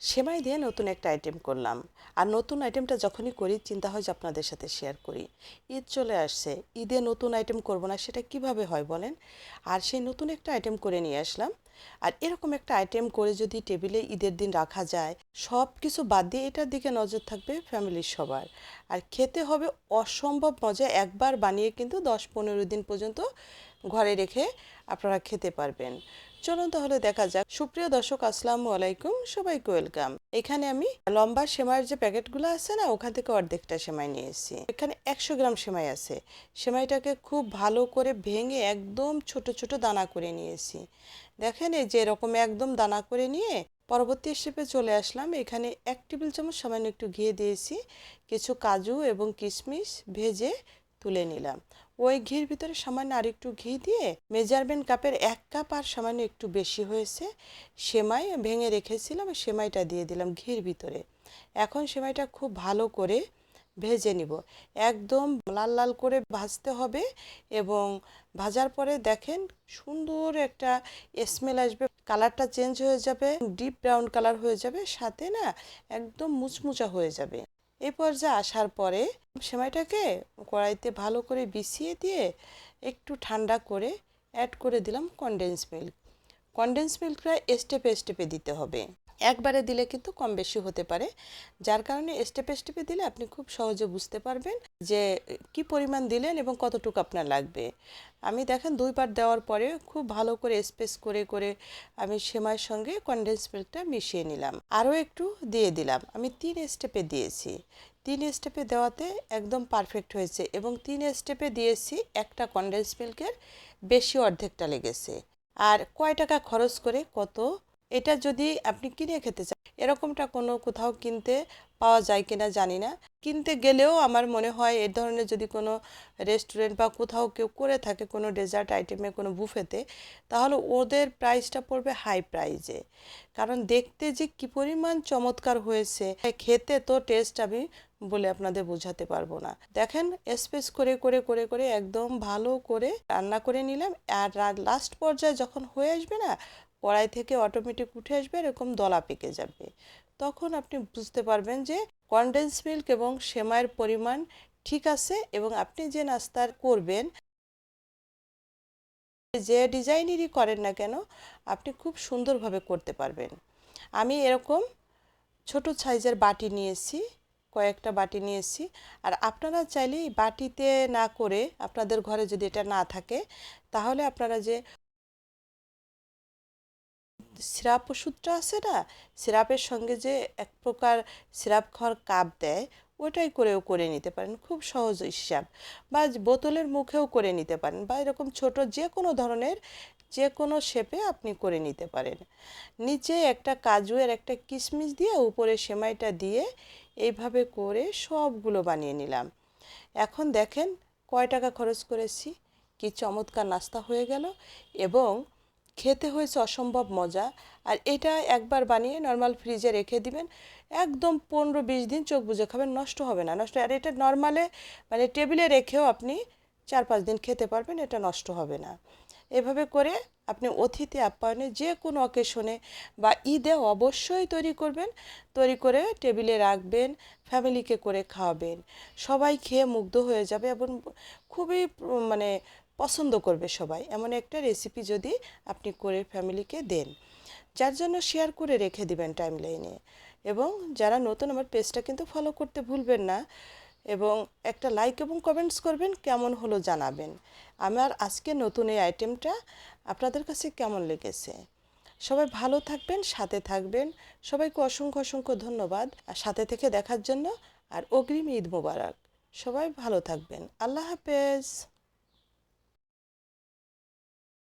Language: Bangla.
সেমাই দিয়ে নতুন একটা আইটেম করলাম। আর নতুন আইটেমটা যখনই করি, চিন্তা হয় যে আপনাদের সাথে শেয়ার করি। ঈদ চলে আসছে, ঈদে নতুন আইটেম করব না, সেটা কীভাবে হয় বলেন? আর সেই নতুন একটা আইটেম করে নিয়ে আসলাম। আর এরকম একটা আইটেম করে যদি টেবিলে ঈদের দিন রাখা যায় সব কিছু বাদ দিয়ে এটার দিকে নজর থাকবে ফ্যামিলির সবার। আর খেতে হবে অসম্ভব মজা একবার বানিয়ে কিন্তু দশ পনেরো দিন পর্যন্ত ঘরে রেখে আপনারা খেতে পারবেন। চলুন তাহলে দেখা যাক। সুপ্রিয় দর্শক, আসসালামু আলাইকুম, সবাইকে ওয়েলকাম। এখানে আমি লম্বা সেমাইয়ের যে প্যাকেটগুলো আছে না, ওখান থেকে অর্ধেকটা সেমাই নিয়ে এসেছি এখানে একশো গ্রাম সেমাই আছে। সেমাইটাকে খুব ভালো করে ভেঙে একদম ছোট ছোট দানা করে নিয়েছি। দেখেন এই যে এরকম একদম দানা করে নিয়ে পরবর্তী স্টেপে চলে আসলাম। এখানে এক টেবিল চামচ সামান্য একটু ঘিয়ে দিয়েছি। কিছু কাজু এবং কিশমিশ ভেজে তুলে নিলাম। ওই ঘির ভিতরে সামান্য আর একটু ঘি দিয়ে মেজারমেন্ট কাপের এক কাপ আর সামান্য একটু বেশি হয়েছে। সেমাই ভেঙে রেখেছিলাম, সেমাইটা দিয়ে দিলাম ঘির ভিতরে। এখন সেমাইটা খুব ভালো করে ভেজে নিব। একদম লাল লাল করে ভাজতে হবে এবং ভাজার পরে দেখেন সুন্দর একটা স্মেল আসবে। কালারটা চেঞ্জ হয়ে যাবে ডিপ ব্রাউন কালার হয়ে যাবে, সাথে না একদম মুচমুচা হয়ে যাবে। এই পর্যায়ে আসার পরে সেমাইটাকে কড়াইতে ভালো করে বিছিয়ে দিয়ে একটু ঠান্ডা করে অ্যাড করে দিলাম কনডেন্স মিল্ক কনডেন্স মিল্কটা স্টেপে স্টেপে দিতে হবে। একবারে দিলে কিন্তু কম বেশি হতে পারে। যার কারণে স্টেপে স্টেপে দিলে আপনি খুব সহজে বুঝতে পারবেন যে, কি পরিমাণ দিলেন এবং কতটুকু আপনার লাগবে। আমি দেখেন দুইবার দেওয়ার পরে খুব ভালো করে স্পেস করে করে আমি সেমাইয়ের সঙ্গে কনডেন্স মিল্কটা মিশিয়ে নিলাম। আরও একটু দিয়ে দিলাম। আমি তিন স্টেপে দিয়েছি। তিন স্টেপে দেওয়াতে একদম পারফেক্ট হয়েছে এবং তিন স্টেপে দিয়েছি একটা কনডেন্স মিল্কের বেশি অর্ধেকটা লেগেছে। আর কয় টাকা খরচ করে কত এটা যদি আপনি কিনে খেতে চান, এরকমটা কোনো কোথাও কিনতে পাওয়া যায় কিনা জানি না। কিনতে গেলেও আমার মনে হয় এ ধরনের যদি কোনো রেস্টুরেন্ট বা কোথাও কেউ করে থাকে কোনো ডেজার্ট আইটেমে, কোনো বুফেতে, তাহলে ওদের প্রাইসটা পড়বে হাই প্রাইজে কারণ দেখতে যে কি পরিমাণ চমৎকার হয়েছে, খেতে তো টেস্ট আমি বলে আপনাদের বোঝাতে পারব না। দেখেন স্পেস করে করে করে করে, একদম ভালো করে রান্না করে নিলাম। আর লাস্ট পর্যায়ে যখন হয়ে আসবে না কড়াই থেকে অটোমেটিক উঠে আসবে, এরকম দলা পেকে যাবে। তখন আপনি বুঝতে পারবেন যে কনডেন্স মিল্ক এবং সেমাইয়ের পরিমাণ ঠিক আছে এবং আপনি যে নাস্তার করবেন, যে ডিজাইনেরই করেন না কেন, আপনি খুব সুন্দরভাবে করতে পারবেন। আমি এরকম ছোট সাইজের বাটি নিয়েছি, কয়েকটা বাটি নিয়েছি। আর আপনারা চাইলে বাটিতে না করে আপনাদের ঘরে যদি এটা না থাকে, তাহলে আপনারা যে সিরাপ ওষুধটা আছে না, সিরাপের সঙ্গে যে এক প্রকার সিরাপ খাওয়ার কাপ দেয় ওটাই করেও করে নিতে পারেন, খুব সহজ হিসাব বা বোতলের মুখেও করে নিতে পারেন, বা এরকম ছোট যে কোনো ধরনের যে কোনো শেপে আপনি করে নিতে পারেন। নিচে একটা কাজুয়ের একটা কিশমিশ দিয়ে উপরে সেমাইটা দিয়ে এইভাবে করে সবগুলো বানিয়ে নিলাম। এখন দেখেন কয় টাকা খরচ করেছি, কি চমৎকার নাস্তা হয়ে গেল। এবং খেতে হয়েছে অসম্ভব মজা। আর এটা একবার বানিয়ে নর্মাল ফ্রিজে রেখে দিবেন। একদম পনেরো বিশ দিন চোখ বুঝে খাবেন, নষ্ট হবে না, নষ্ট আর এটা নর্মালে মানে টেবিলে রেখেও আপনি চার পাঁচ দিন খেতে পারবেন, এটা নষ্ট হবে না। এভাবে করে আপনি অতিথি আপ্যায়নে যে কোনো অকেশনে বা ঈদে অবশ্যই তৈরি করবেন, তৈরি করে টেবিলে রাখবেন ফ্যামিলিকে করে খাওয়াবেন। সবাই খেয়ে মুগ্ধ হয়ে যাবে এবং খুবই মানে পছন্দ করবে সবাই। এমন একটা রেসিপি যদি আপনি করে ফ্যামিলিকে দেন, যার জন্য শেয়ার করে রেখে দিবেন টাইম লাইনে এবং যারা নতুন, আমার পেজটা কিন্তু ফলো করতে ভুলবেন না। এবং একটা লাইক এবং কমেন্টস করবেন, কেমন হলো জানাবেন। আমার আজকে নতুন এই আইটেমটা আপনাদের কাছে কেমন লেগেছে? সবাই ভালো থাকবেন, সাথে থাকবেন। সবাইকে অসংখ্য অসংখ্য ধন্যবাদ। আর সাথে থেকে দেখার জন্য, আর অগ্রিম ঈদ মোবারক। সবাই ভালো থাকবেন। আল্লাহ হাফেজ।